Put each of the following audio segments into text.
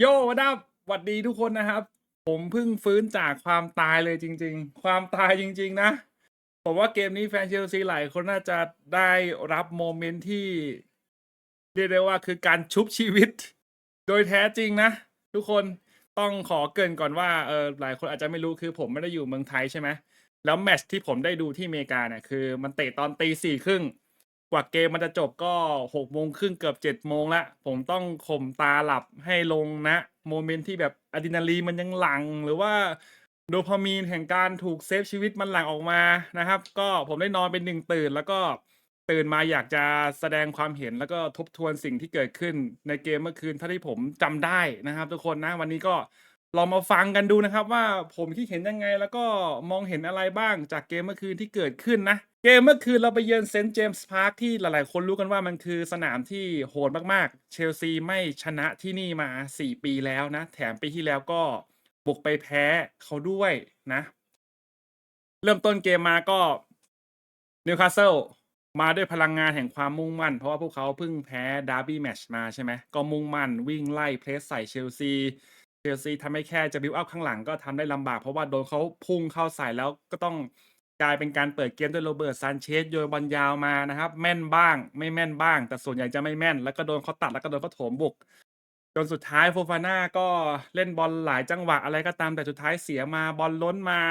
โยวัดดับหวัดดีทุกคนนะครับ ผมเพิ่งฟื้นจากความตายเลยจริง ๆ ความตายจริง ๆ นะ ผมว่าเกมนี้แฟนเชลซีหลายคนน่าจะได้รับโมเมนต์ที่เรียกได้ว่าคือการชุบชีวิต โดยแท้จริงนะ ทุกคนต้องขอเกินก่อนว่าเออหลายคนอาจจะไม่รู้คือผมไม่ได้อยู่เมืองไทยใช่ไหมแล้วแมตช์ที่ผมได้ดูที่อเมริกาเนี่ยคือ มันเตะตอนตีสี่ครึ่ง กว่าเกมมันจะจบก็หกโมงครึ่งเกือบเจ็ดโมงละผมต้องข่มตาหลับให้ลงนะ โมเมนต์ที่แบบอะดรีนาลีนมันยังหลัง หรือว่าโดพามีนแห่งการถูกเซฟชีวิตมันหลั่งออกมานะครับ ก็ผมได้นอนเป็นหนึ่งตื่น แล้วก็ตื่นมาอยากจะแสดงความเห็นแล้วก็ทบทวนสิ่งที่เกิดขึ้นในเกมเมื่อคืนเท่าที่ผมจำได้นะครับ ทุกคนนะวันนี้ก็ลองมาฟังกันดูนะครับ ว่าผมคิดเห็นยังไง แล้วก็มองเห็นอะไรบ้างจากเกมเมื่อคืนที่เกิดขึ้นนะ เกมเมื่อคืนเราไปเยือนเซนต์เจมส์พาร์คที่หลายๆ คนรู้กันว่ามันคือสนามที่โหดมากๆ เชลซีไม่ชนะที่นี่มา 4 ปีแล้วนะ แถมปีที่แล้วก็บุกไปแพ้เขาด้วยนะ เริ่มต้นเกมมาก็นิวคาสเซิลมาด้วยพลังงานแห่งความมุ่งมั่น เพราะว่าพวกเขาเพิ่งแพ้ดาร์บี้แมชมาใช่ไหมก็มุ่งมั่นวิ่งไล่เพรสใส่เชลซีเชลซีทำให้แค่จะบิวอัพข้างหลังก็ทำได้ลำบาก เพราะว่าโดนเขาพุ่งเข้าใส่แล้วก็ต้อง กลายเป็นการเปิดเกมด้วยโรเบิร์ตซานเชสโยนบอลยาวมานะครับ แม่นบ้าง ไม่แม่นบ้าง แต่ส่วนใหญ่จะไม่แม่น แล้วก็โดนเขาตัดแล้วก็โดนเขาโถมบุก จนสุดท้ายโฟฟาน่าก็เล่นบอลหลายจังหวะอะไรก็ตามแต่สุดท้ายเสียมาบอลล้นมา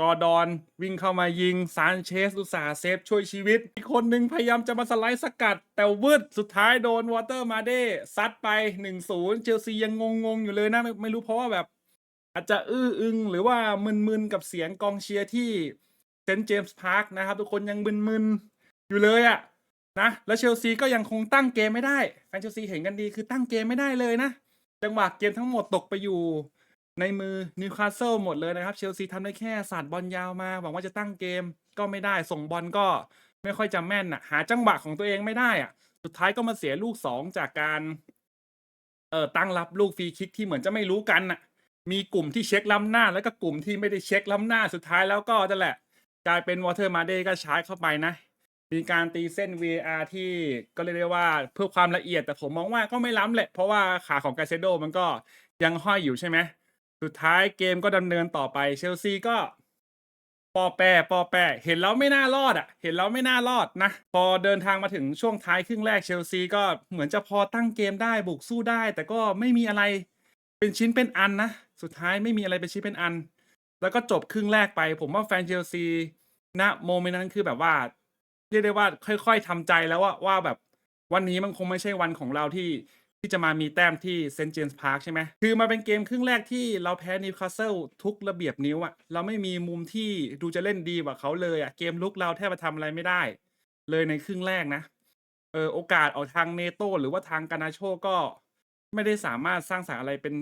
กอดอนวิ่งเข้ามายิงซานเชสอุตสาเซฟช่วยชีวิต อีกคนหนึ่งพยายามจะมาสไลด์สกัด แต่วืดสุดท้ายโดนวอเตอร์มาเด้ซัดไป 1-0 เชลซียังงงๆ อยู่เลยนะ ไม่ไม่รู้เพราะว่าแบบ อาจจะอื้ออึงหรือว่ามึนๆ กับเสียงกองเชียร์ที่ เซนต์เจมส์พาร์คนะครับทุกคนยังมึนๆอยู่เลยอะนะแล้วเชลซีก็ยังคงตั้งเกมไม่ได้แฟนเชลซีเห็นกันดีคือตั้งเกมไม่ได้เลยนะ จังหวะเกมทั้งหมดตกไปอยู่ ในมือนิวคาสเซิลหมดเลยนะครับเชลซีทำได้แค่สาดบอลยาวมาหวังว่าจะตั้งเกมก็ไม่ได้ส่งบอลก็ไม่ค่อยจะแม่นอะ หาจังหวะของตัวเองไม่ได้อะสุดท้ายก็มาเสียลูกสองจากการเอ่อตั้งรับลูกฟรีคิกที่เหมือนจะไม่รู้กันน่ะ มีกลุ่มที่เช็คล้ำหน้า แล้วก็กลุ่มที่ไม่ได้เช็คล้ำหน้าสุดท้ายแล้วก็นั่นแหละ กลายเป็นวอเตอร์มาเดก็ใช้เข้าไปนะ มีการตีเส้น VAR ที่ก็เรียกได้ว่าเพื่อความละเอียดแต่ผมมองว่าก็ไม่ล้ำแหละ เพราะว่าขาของกาเซโดมันก็ยังห้อยอยู่ใช่ไหมสุดท้ายเกมก็ดำเนินต่อไปเชลซีก็ปอแปรปอแปรเห็นแล้วไม่น่ารอดอะ เห็นแล้วไม่น่ารอดนะ พอเดินทางมาถึงช่วงท้ายครึ่งแรกเชลซีก็เหมือนจะพอตั้งเกมได้บุกสู้ได้ แต่ก็ไม่มีอะไรเป็นชิ้นเป็นอันนะ สุดท้ายไม่มีอะไรเป็นชิ้นเป็นอัน แล้วก็จบครึ่งแรกไป ผมว่าแฟนเชลซีณโมเมนต์นั้นคือแบบว่าเรียกได้ว่าค่อย ๆทำใจแล้วว่าว่าแบบวันนี้มันคงไม่ใช่วันของเราที่ที่จะมามีแต้มที่เซนต์เจมส์พาร์คใช่ไหมคือมาเป็นเกมครึ่งแรกที่เราแพ้นิวคาสเซิลทุกระเบียบนิ้วอะเราไม่มีมุมที่ดูจะเล่นดีกว่าเขาเลยอะเกมลุกเราแทบจะทำอะไรไม่ได้ เลยในครึ่งแรกนะเออโอกาสออกทางเนโตหรือว่าทางกานาโชก็ไม่ได้สามารถสร้างสรรค์อะไรเป็น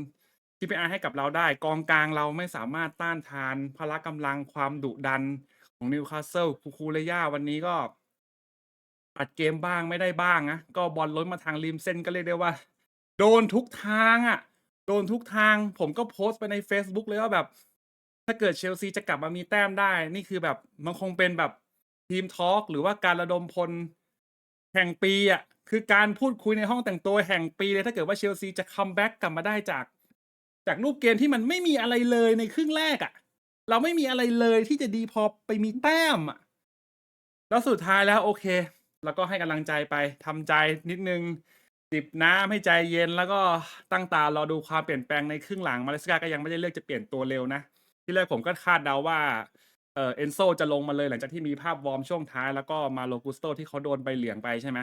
TPR ให้กับเราได้ กองกลางเราไม่สามารถต้านทานพละกำลังความดุดันของนิวคาสเซิลคูคูเลย่าวันนี้ก็อัดเกมบ้างไม่ได้บ้างนะก็บอลล้นมาทางริมเส้นก็เรียกได้ว่า โดนทุกทางอะ่ะ โดนทุกทาง ผมก็โพสต์ไปใน Facebook เลยว่าแบบ ถ้าเกิดเชลซีจะกลับมามีแต้มได้ นี่คือแบบมันคงเป็นแบบทีมทอล์กหรือว่าการระดมพลแห่งปีอะ่ะคือการพูดคุยในห้องแต่งตัวแห่งปีเลยถ้าเกิดว่าเชลซีจะคัมแบ็กกลับมาได้จาก จากรูปเกมที่มันไม่มีอะไรเลยในครึ่งแรกอะ่ะ เราไม่มีอะไรเลยที่จะดีพอไปมีแต้มอะ แล้วสุดท้ายแล้วโอเค แล้วก็ให้กำลังใจไปทำใจนิดนึงจิบน้ำให้ใจเย็นแล้วก็ตั้งตารอดูความเปลี่ยนแปลงในครึ่งหลังมาเลสกาก็ยังไม่ได้เลือกจะเปลี่ยนตัวเร็วนะ ที่แรกผมก็คาดเดาว่าเออเอนโซจะลงมาเลยหลังจากที่มีภาพวอร์มช่วงท้ายแล้วก็มาโลกุสโตที่เขาโดนใบเหลืองไปใช่ไหม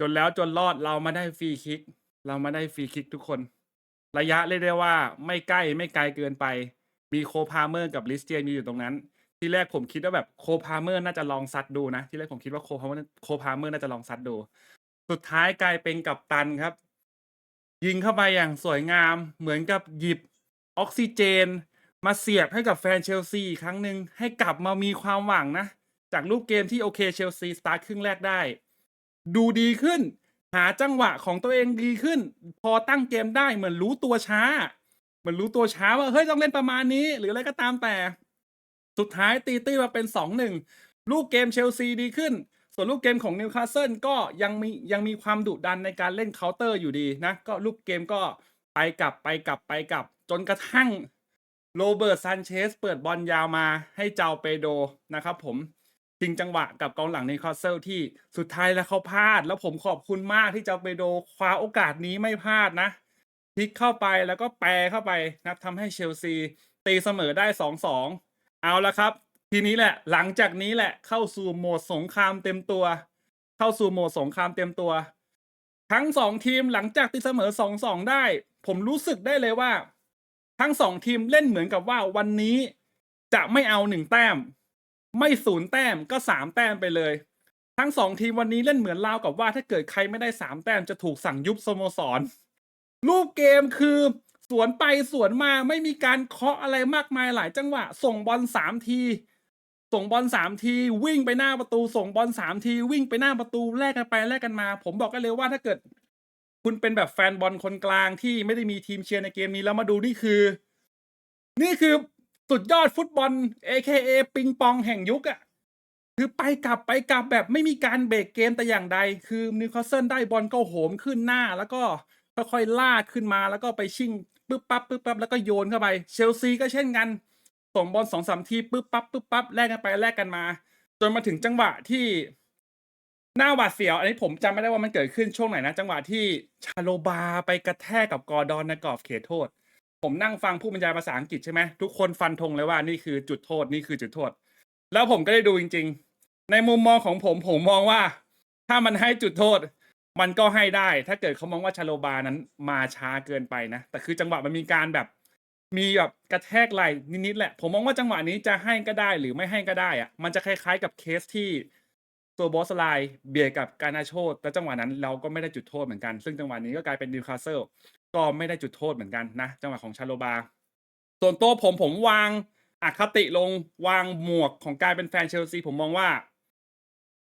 จนแล้วจนรอดเรามาได้ฟรีคิก เรามาได้ฟรีคิกทุกคน ระยะเรียกได้ว่าไม่ใกล้ไม่ไกลเกินไป มีโคพาเมอร์กับลิสเตียนมีอยู่ตรงนั้น ที่แรกผมคิดว่าแบบโคพาเมอร์น่าจะลองซัดดูนะ ที่แรกผมคิดว่าโคพาเมอร์โคพาเมอร์น่าจะลองซัดดู สุดท้ายกลายเป็นกัปตันครับ ยิงเข้าไปอย่างสวยงาม เหมือนกับหยิบออกซิเจน มาเสียบให้กับแฟนเชลซีครั้งหนึ่งให้กลับมามีความหวังนะ จากรูปเกมที่โอเคเชลซีสตาร์ทครึ่งแรกได้ ดูดีขึ้น หาจังหวะของตัวเองดีขึ้น พอตั้งเกมได้เหมือนรู้ตัวช้า เหมือนรู้ตัวช้าว่าเฮ้ยต้องเล่นประมาณนี้ หรืออะไรก็ตามแต่ สุดท้ายตีตื้มาเป็นสองหนึ่งลูกเกมเชลซีดีขึ้น ส่วนลูกเกมของนิวคาสเซิลก็ยังมียังมีความดุดันในการเล่นเคาน์เตอร์อยู่ดีนะ ก็ลูกเกมก็ไปกลับไปกลับไปกลับ จนกระทั่งโรเบิร์ตซานเชสเปิดบอลยาวมาให้เจ้าเปโดนะครับผม จริงจังหวะกับกองหลังในคอสเซิลที่สุดท้ายแล้วเขาพลาด แล้วผมขอบคุณมากที่เจ้าเปโดคว้าโอกาสนี้ไม่พลาดนะพลิกเข้าไปแล้วก็แปรเข้าไปนะทำให้เชลซีตีเสมอได้สองสองเอาละครับ ทีนี้แหละ หลังจากนี้แหละเข้าสู่โหมดสงครามเต็มตัว เข้าสู่โหมดสงครามเต็มตัว ทั้งสองทีมหลังจากตีเสมอสองสองได้ ผมรู้สึกได้เลยว่า ทั้งสองทีมเล่นเหมือนกับว่าวันนี้จะไม่เอาหนึ่งแต้ม ไม่ศูนย์แต้มก็สามแต้มไปเลย ทั้งสองทีมวันนี้เล่นเหมือนราวกับว่าถ้าเกิดใครไม่ได้สามแต้มจะถูกสั่งยุบสโมสรรูปเกมคือสวนไปสวนมาไม่มีการเคาะอะไรมากมายหลายจังหวะ ส่งบอลสามที ส่งบอลสามที วิ่งไปหน้าประตู ส่งบอลสามที วิ่งไปหน้าประตูแลกกันไปแลกกันมา ผมบอกกันเลยว่าถ้าเกิด คุณเป็นแบบแฟนบอลคนกลางที่ไม่ได้มีทีมเชียร์ในเกมนี้แล้วมาดูนี่คือ นี่คือ สุดยอดฟุตบอล AKA ปิงปองแห่งยุคอะคือไปกลับไปกลับแบบไม่มีการเบรกเกมแต่อย่างใด คือนิวคาสเซิลได้บอลก็โหมขึ้นหน้า แล้วก็ค่อยๆลากขึ้นมาแล้วก็ไปชิ่งปึ๊บปั๊บปึ๊บปั๊บแล้วก็โยนเข้าไป เชลซีก็เช่นกันส่งบอลสองสามทีปึ๊บปั๊บปึ๊บปั๊บแลกกันไปแลกกันมา จนมาถึงจังหวะที่หน้าหวาดเสียว อันนี้ผมจำไม่ได้ว่ามันเกิดขึ้นช่วงไหนนะ จังหวะที่ชาโลบาไปกระแทกกับกอร์ดอนในกรอบเขตโทษ ผมนั่งฟังผู้บรรยายภาษาอังกฤษใช่ไหมทุกคนฟันธงเลยว่านี่คือจุดโทษนี่คือจุดโทษ แล้วผมก็ได้ดูจริง ๆ ในมุมมองของผมผมมองว่า ถ้ามันให้จุดโทษ มันก็ให้ได้ ถ้าเกิดเขามองว่าชาโลบานั้นมาช้าเกินไปนะ แต่คือจังหวะมันมีการแบบ มีแบบกระแทกไหลนิดๆแหละ ผมมองว่าจังหวะนี้จะให้ก็ได้หรือไม่ให้ก็ได้อะมันจะคล้ายๆกับเคสที่ ตัวบอสไลน์เบียดกับการนาโชตแต่จังหวะนั้นเราก็ไม่ได้จุดโทษเหมือนกัน ซึ่งจังหวะนี้ก็กลายเป็นนิวคาสเซิลก็ไม่ได้จุดโทษเหมือนกันนะ จังหวะของชาโลบา ส่วนตัวผมผมวางอคติลงวางหมวกของการเป็นแฟนเชลซีผมมองว่า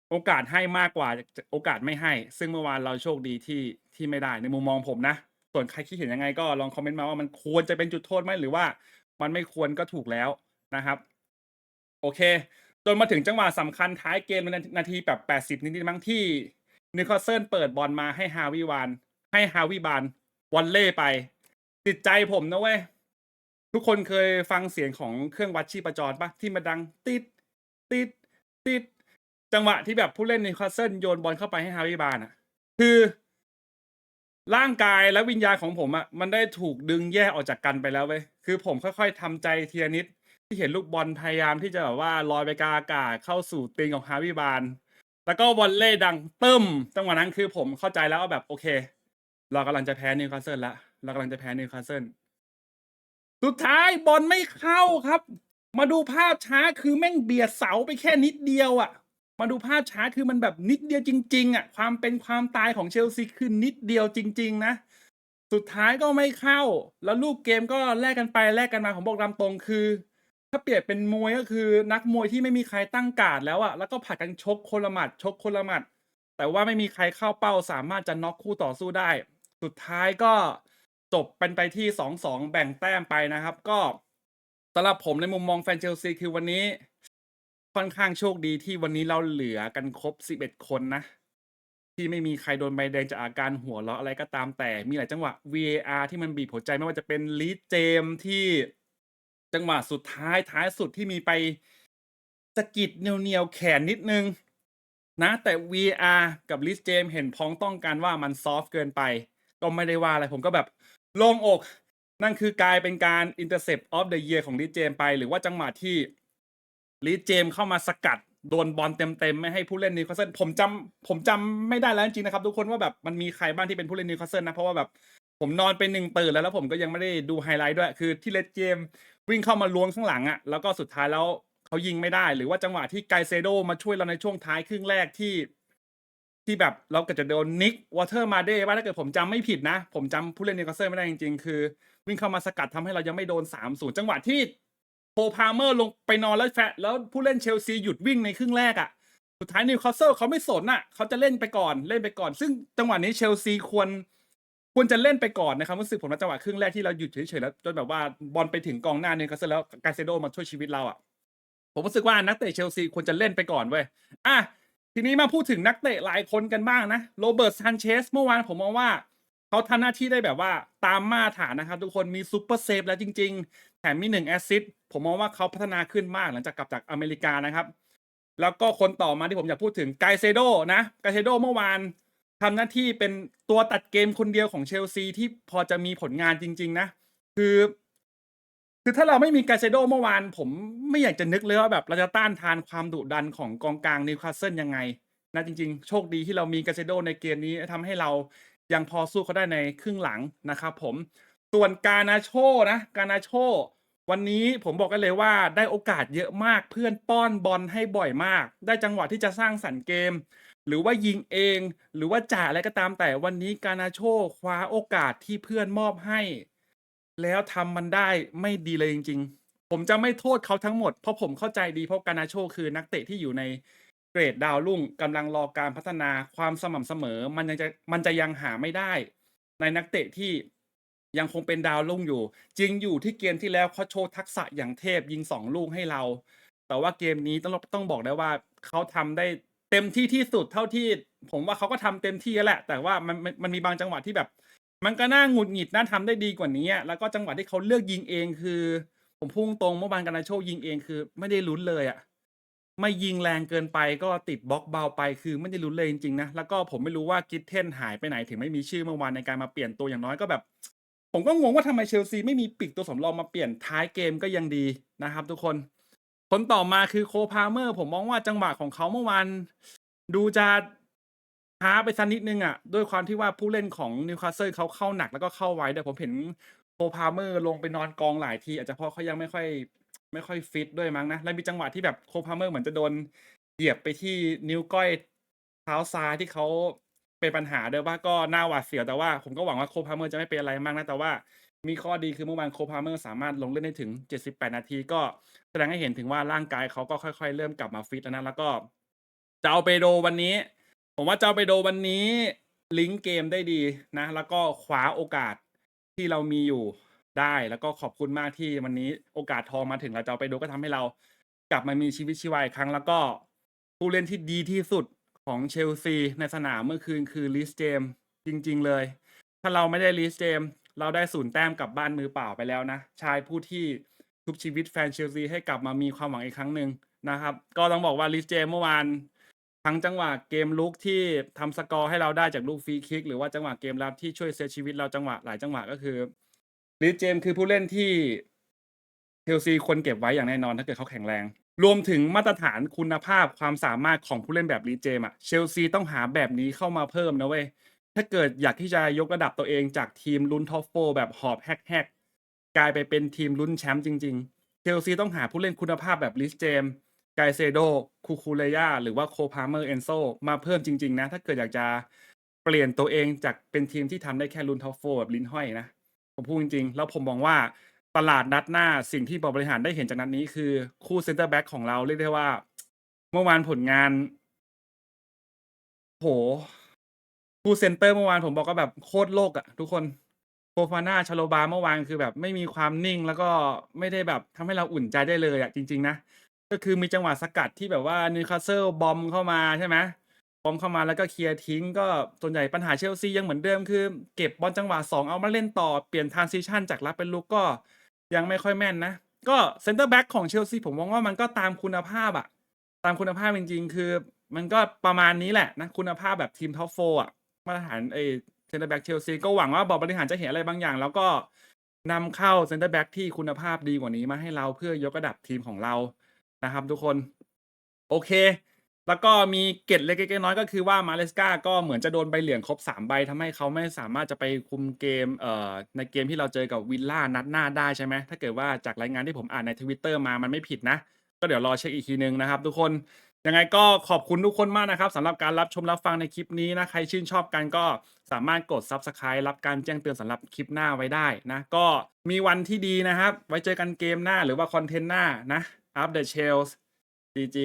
โอกาสให้มากกว่าโอกาสไม่ให้ ซึ่งเมื่อวานเราโชคดีที่ที่ไม่ได้ในมุมมองผมนะ ส่วนใครคิดเห็นยังไงก็ลองคอมเมนต์มาว่ามันควรจะเป็นจุดโทษไหมหรือว่า มันไม่ควรก็ถูกแล้วนะครับ โอเค จนมาถึงจังหวะสำคัญท้ายเกมในนาทีแบบแปดสิบนิดๆมั้งที่นิวคาสเซิลเปิดบอลมาให้ฮาวิวานให้ฮาวิบานวอลเล่ไป ติดใจผมนะเว้ย ทุกคนเคยฟังเสียงของเครื่องวัดชีพจรปะที่มาดังติด ติด ติด จังหวะที่แบบผู้เล่นนิวคาสเซิลโยนบอลเข้าไปให้ฮาวิบานอะคือ ร่างกายและวิญญาณของผมอะมันได้ถูกดึงแยกออกจากกันไปแล้วเว้ยคือผมค่อยๆทำใจทีละนิด ที่เห็นลูกบอลพยายามที่จะแบบว่าลอยไปกลางอากาศเข้าสู่ตีนของฮาวิบาน แล้วก็วอลเล่ดังตึ้มจังหวะนั้นคือผมเข้าใจแล้วว่าแบบโอเค เรากำลังจะแพ้นิวคาสเซิลละเรากำลังจะแพ้นิวคาสเซิลสุดท้ายบอลไม่เข้าครับ มาดูภาพช้าคือแม่งเบียดเสาไปแค่นิดเดียวอะ่ะ มาดูภาพช้าคือมันแบบนิดเดียวจริง ๆอะความเป็นความตายของเชลซีคือนิดเดียวจริง ๆ นะสุดท้ายก็ไม่เข้า แล้วลูกเกมก็แลกกันไปแลกกันมาผมบอกตามตรงคือ ถ้าเปรียบเป็นมวย ก็คือนักมวยที่ไม่มีใครตั้งการ์ดแล้วอะ แล้วก็ผัดกันชกคนละหมัด ชกคนละหมัด แต่ว่าไม่มีใครเข้าเป้า สามารถจะน็อกคู่ต่อสู้ได้ สุดท้ายก็จบเป็นไปที่สองสองแบ่งแต้มไปนะครับ ก็สำหรับผมในมุมมองแฟนเชลซีคือวันนี้ ค่อนข้างโชคดีที่วันนี้เราเหลือกันครบ 11 คนนะ ที่ไม่มีใครโดนใบแดงจากอาการหัวเราะอะไรก็ตามแต่ มีหลายจังหวะ VAR ที่มันบีบหัวใจไม่ว่าจะเป็นลีดเจมที่ จังหวะสุดท้ายท้ายสุดที่มีไปสะกิดเนียวๆแขนนิดนึง นะแต่ VR กับลิสเจมเห็นพ้องต้องกันว่ามันซอฟต์เกินไป ก็ไม่ได้ว่าอะไรผมก็แบบโล่งอก นั่นคือกลายเป็นการ intercept of the year ของลิสเจมไป หรือว่าจังหวะที่ลิสเจมเข้ามาสกัดโดนบอลเต็มๆ ไม่ให้ผู้เล่นนิวคาสเซิลผมจำผมจำไม่ได้แล้วจริงๆนะครับ ทุกคนว่าแบบมันมีใครบ้างที่เป็นผู้เล่นนิวคาสเซิลนะ เพราะว่าแบบ ผมนอนไปหนึ่งตื่นแล้วแล้วผมก็ยังไม่ได้ดูไฮไลท์ด้วย คือที่เลสเจมวิ่งเข้ามาล้วงข้างหลังอะ่ะแล้วก็สุดท้ายแล้วเขายิงไม่ได้ หรือว่าจังหวะที่ไกเซโดมาช่วยเราในช่วงท้ายครึ่งแรกที่ ที่แบบเราก็จะโดนนิกวอเตอร์มาเด้ว่าถ้าเกิดผมจำไม่ผิดนะ ผมจำผู้เล่นนิวคาสเซิลไม่ได้จริงๆ คือ วิ่งเข้ามาสกัดทำให้เรายังไม่โดนสามศูนย์จังหวะที่โพพาเมอร์ลงไปนอนแล้วแฟะแล้วผู้เล่นเชลซีหยุดวิ่งในครึ่งแรกอะ่ะสุดท้ายนิวคาสเซิลเขาไม่สนอะเขาจะเล่นไปก่อนเล่นไปก่อน ซึ่งจังหวะนี้เชลซีควร ควรจะเล่นไปก่อนนะครับรู้สึกผมว่าจังหวะครึ่งแรกที่เราหยุดเฉยๆแล้วจนแบบว่าบอลไปถึงกองหน้านิวคาสเซิลแล้วกาเซโดมาช่วยชีวิตเราอะผมรู้สึกว่านักเตะเชลซีควรจะเล่นไปก่อนเว้ยอะทีนี้มาพูดถึงนักเตะหลายคนกันบ้างนะโรเบิร์ตซานเชสเมื่อวานผมมองว่าเขเขาทำหน้าที่ได้แบบว่าตามมาตรฐานนะครับ ทุกคนมีซูเปอร์เซฟแล้วจริง ๆ แถมมีหนึ่งแอสซิสต์ผมมองว่าเขาพัฒนาขึ้นมากหลังจากกลับจากอเมริกานะครับ แล้วก็คนต่อมาที่ผมอยากพูดถึงไกเซโดนะไกเซโดเมื่อวาน ทำหน้าที่เป็นตัวตัดเกมคนเดียวของเชลซีที่พอจะมีผลงานจริง ๆ นะ คือ คือถ้าเราไม่มีไกเซโดเมื่อวาน ผมไม่อยากจะนึกเลยว่าแบบเราจะต้านทานความดุดันของกองกลางนิวคาสเซิลยังไงนะจริง ๆ โชคดีที่เรามีไกเซโดในเกมนี้ทำให้เรายังพอสู้เขาได้ในครึ่งหลังนะครับผมส่วนกานาโชนะกานาโชวันนี้ผมบอกกันเลยว่าได้โอกาสเยอะมากเพื่อนป้อนบอลให้บ่อยมาก ได้จังหวะที่จะสร้างสรรค์เกม หรือว่ายิงเอง หรือว่าจ่าอะไรก็ตามแต่วันนี้กานาโชคว้าโอกาสที่เพื่อนมอบให้ แล้วทำมันได้ไม่ดีเลยจริง ๆ ผมจะไม่โทษเขาทั้งหมด เพราะผมเข้าใจดีเพราะกานาโชคือนักเตะที่อยู่ในเกรดดาวรุ่งกำลังรอการพัฒนาความสม่ำเสมอ มันยังจะมันจะยังหาไม่ได้ ในนักเตะที่ยังคงเป็นดาวรุ่งอยู่ จริงอยู่ที่เกมที่แล้วเขาโชว์ทักษะอย่างเทพยิงสองลูกให้เรา แต่ว่าเกมนี้ต้องต้องบอกได้ว่าเขาทำได้ เต็มที่ที่สุดเท่าที่ ผมว่าเขาก็ทำเต็มที่แล้วแหละ แต่ว่ามันมันมีบางจังหวะที่แบบ มันก็น่าหงุดหงิดน่าทำได้ดีกว่านี้แล้วก็จังหวะที่เขาเลือกยิงเองคือ ผมพุ่งตรงเมื่อวานกันนาโชยิงเองคือ ไม่ได้ลุ้นเลยอะไม่ยิงแรงเกินไปก็ติดบล็อกเบาไปคือไม่ได้ลุ้นเลยจริงๆนะแล้วก็ผมไม่รู้ว่ากิทเทนหายไปไหนถึงไม่มีชื่อเมื่อวานในการมาเปลี่ยนตัวอย่างน้อยก็แบบ ผมก็งงว่าทำไมเชลซีไม่มีปีกตัวสำรองมาเปลี่ยนท้ายเกมก็ยังดีนะครับ ทุกคน คนต่อมาคือโคพาเมอร์ ผมมองว่าจังหวะของเขาเมื่อวานดูจะช้าไปสักนิดนึงอะ ด้วยความที่ว่าผู้เล่นของนิวคาสเซิลเขาเข้าหนักแล้วก็เข้าไว้ด้วยผมเห็นโคพาเมอร์ลงไปนอนกองหลายที อาจจะเพราะเขายังไม่ค่อย ไม่ค่อยฟิตด้วยมั้งนะ แล้วมีจังหวะที่แบบโคพาเมอร์เหมือนจะโดนเหยียบไปที่นิ้วก้อยเท้าซ้ายที่เขาเป็นปัญหาด้วยว่าก็น่าหวาดเสียวแต่ว่าผมก็หวังว่าโคพาเมอร์จะไม่เป็นอะไรมากนะแต่ว่า มีข้อดีคือเมื่อวานโคพาเมอร์สามารถลงเล่นได้ถึง 78 นาที ก็แสดงให้เห็นถึงว่าร่างกายเขาก็ค่อยๆ เริ่มกลับมาฟิตแล้วนะ แล้วก็จาเปโดวันนี้ ผมว่าจาเปโดวันนี้ลิงก์เกมได้ดีนะ แล้วก็คว้าโอกาสที่เรามีอยู่ได้แล้วก็ขอบคุณมากที่วันนี้โอกาสทองมาถึงแล้วจาเปโดก็ทำให้เรากลับมามีชีวิตชีวาอีกครั้ง แล้วก็ผู้เล่นที่ดีที่สุดของเชลซีในสนามเมื่อคืนคือลิสเจมจริง ๆ เลย ถ้าเราไม่ได้ลิสเจม เราได้ศูนย์แต้มกลับบ้านมือเปล่าไปแล้วนะ ชายผู้ที่ทุบชีวิตแฟนเชลซีให้กลับมามีความหวังอีกครั้งหนึ่งนะครับ ก็ต้องบอกว่าลิสเจมเมื่อวานทั้งจังหวะเกมลุกที่ทำสกอร์ให้เราได้จากลูกฟรีคิก หรือว่าจังหวะเกมรับที่ช่วยเซฟชีวิตเราจังหวะหลายจังหวะก็คือลิสเจมคือผู้เล่นที่เชลซีควรเก็บไว้อย่างแน่นอนถ้าเกิดเขาแข็งแรง รวมถึงมาตรฐานคุณภาพความสามารถของผู้เล่นแบบลิสเจมอะเชลซีต้องหาแบบนี้เข้ามาเพิ่มนะเว้ย ถ้าเกิดอยากที่จะยกระดับตัวเองจากทีมลุ้นท็อปโฟแบบหอบแฮกแฮกลายไปเป็นทีมลุ้นแชมป์จริง ๆ เชลซีต้องหาผู้เล่นคุณภาพแบบลิสเจมไกเซโดคูคูเลยาหรือว่าโคพาเมอร์เอนโซมาเพิ่มจริง ๆ นะ ถ้าเกิดอยากจะเปลี่ยนตัวเองจากเป็นทีมที่ทำได้แค่ลุ้นท็อปโฟแบบลิ้นห้อยนะ ผมพูดจริง ๆ แล้วผมมองว่าตลาดนัดหน้าสิ่งที่บริหารได้เห็นจากนัดนี้คือคู่เซนเตอร์แบ็กของเราเรียกได้ว่า เมื่อวานผลงาน โห คู่เซนเตอร์เมื่อวานผมบอกก็แบบโคตรโลกอะทุกคนโฟฟาน่าชโลบาเมื่อวานคือแบบไม่มีความนิ่งแล้วก็ไม่ได้แบบทำให้เราอุ่นใจได้เลยอะจริง ๆ นะ ก็คือมีจังหวะสกัดที่แบบว่านิวคาสเซิลบอมเข้ามาใช่ไหมบอมเข้ามาแล้วก็เคลียร์ทิ้ง ก็ส่วนใหญ่ปัญหาเชลซียังเหมือนเดิมคือ เก็บบอลจังหวะ2เอามาเล่นต่อเปลี่ยนทรานซิชันจากรับเป็นลุกก็ยังไม่ค่อยแม่นนะ ก็เซนเตอร์แบ็กของเชลซีผมมองว่ามันก็ตามคุณภาพอะตามคุณภาพจริงๆ คือ มันก็ประมาณนี้แหละนะคุณภาพแบบทีมท็อปโฟอะ มาตรฐานไอเซนเตอร์แบ็กเชลซีก็หวังว่าบอร์ดบริหารจะเห็นอะไรบางอย่าง แล้วก็นำเข้าเซนเตอร์แบ็กที่คุณภาพดีกว่านี้มาให้เราเพื่อยกระดับทีมของเรานะครับ ทุกคน โอเค แล้วก็มีเกร็ดเล็กๆน้อยก็คือว่ามาเลสกาก็เหมือนจะโดนใบเหลืองครบ 3 ใบทำให้เขาไม่สามารถจะไปคุมเกมเอ่อในเกมที่เราเจอกับวิลล่านัดหน้าได้ใช่ไหมถ้าเกิดว่าจากรายงานที่ผมอ่านในทวิตเตอร์มามันไม่ผิดนะ ก็เดี๋ยวรอเช็คอีกทีนึงนะครับ ทุกคน ยังไงก็ขอบคุณทุกคนมากนะครับสำหรับการรับชมรับฟังในคลิปนี้นะ ใครชื่นชอบกันก็สามารถกด Subscribe รับการแจ้งเตือนสำหรับคลิปหน้าไว้ได้นะ ก็มีวันที่ดีนะครับ ไว้เจอกันเกมหน้าหรือว่าคอนเทนต์หน้านะ Up the Shells GG